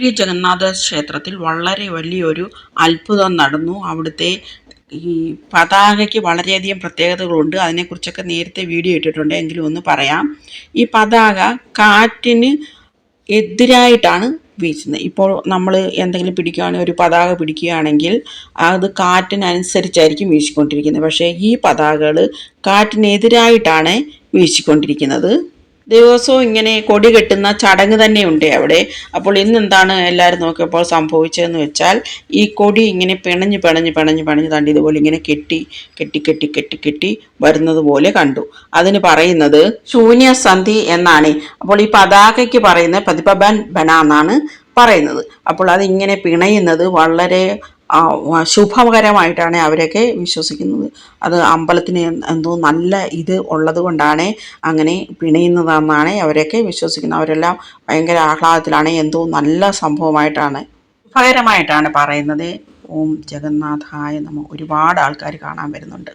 പൂരി ജഗന്നാഥ ക്ഷേത്രത്തിൽ വളരെ വലിയൊരു അത്ഭുതം നടന്നു. അവിടുത്തെ ഈ പതാകയ്ക്ക് വളരെയധികം പ്രത്യേകതകളുണ്ട്. അതിനെക്കുറിച്ചൊക്കെ നേരത്തെ വീഡിയോ ഇട്ടിട്ടുണ്ട്. എങ്കിലും ഒന്ന് പറയാം. ഈ പതാക കാറ്റിന് എതിരായിട്ടാണ് വീശുന്നത്. ഇപ്പോൾ നമ്മൾ എന്തെങ്കിലും പിടിക്കുകയാണെങ്കിൽ ഒരു പതാക പിടിക്കുകയാണെങ്കിൽ അത് കാറ്റിനനുസരിച്ചായിരിക്കും വീശിക്കൊണ്ടിരിക്കുന്നത്. പക്ഷേ ഈ പതാകകൾ കാറ്റിനെതിരായിട്ടാണ് വീശിക്കൊണ്ടിരിക്കുന്നത്. ദിവസവും ഇങ്ങനെ കൊടി കെട്ടുന്ന ചടങ്ങ് തന്നെയുണ്ട് അവിടെ. അപ്പോൾ ഇന്ന് എന്താണ് എല്ലാവരും നോക്കിയപ്പോൾ സംഭവിച്ചതെന്ന് വെച്ചാൽ ഈ കൊടി ഇങ്ങനെ പിണഞ്ഞ് പിണഞ്ഞ് പിണഞ്ഞ് പിണഞ്ഞ് തണ്ടി ഇതുപോലെ ഇങ്ങനെ കെട്ടി കെട്ടി കെട്ടി കെട്ടി കെട്ടി വരുന്നത് പോലെ കണ്ടു. അതിന് പറയുന്നത് ശൂന്യസന്ധി എന്നാണ്. അപ്പോൾ ഈ പതാകയ്ക്ക് പറയുന്നത് പ്രതിഭബൻ ബന എന്നാണ് പറയുന്നത്. അപ്പോൾ അതിങ്ങനെ പിണയുന്നത് വളരെ ശുഭകരമായിട്ടാണ് അവരൊക്കെ വിശ്വസിക്കുന്നത്. അത് അമ്പലത്തിന് എന്തോ നല്ല ഇത് ഉള്ളത് കൊണ്ടാണ് അങ്ങനെ പിണയുന്നതെന്നാണ് അവരൊക്കെ വിശ്വസിക്കുന്നത്. അവരെല്ലാം ഭയങ്കര ആഹ്ലാദത്തിലാണ് എന്തോ നല്ല സംഭവമായിട്ടാണ് ശുഭകരമായിട്ടാണ് പറയുന്നത്. ഓം ജഗന്നാഥായ നമ്മൾ ഒരുപാട് ആൾക്കാർ കാണാൻ വരുന്നുണ്ട്.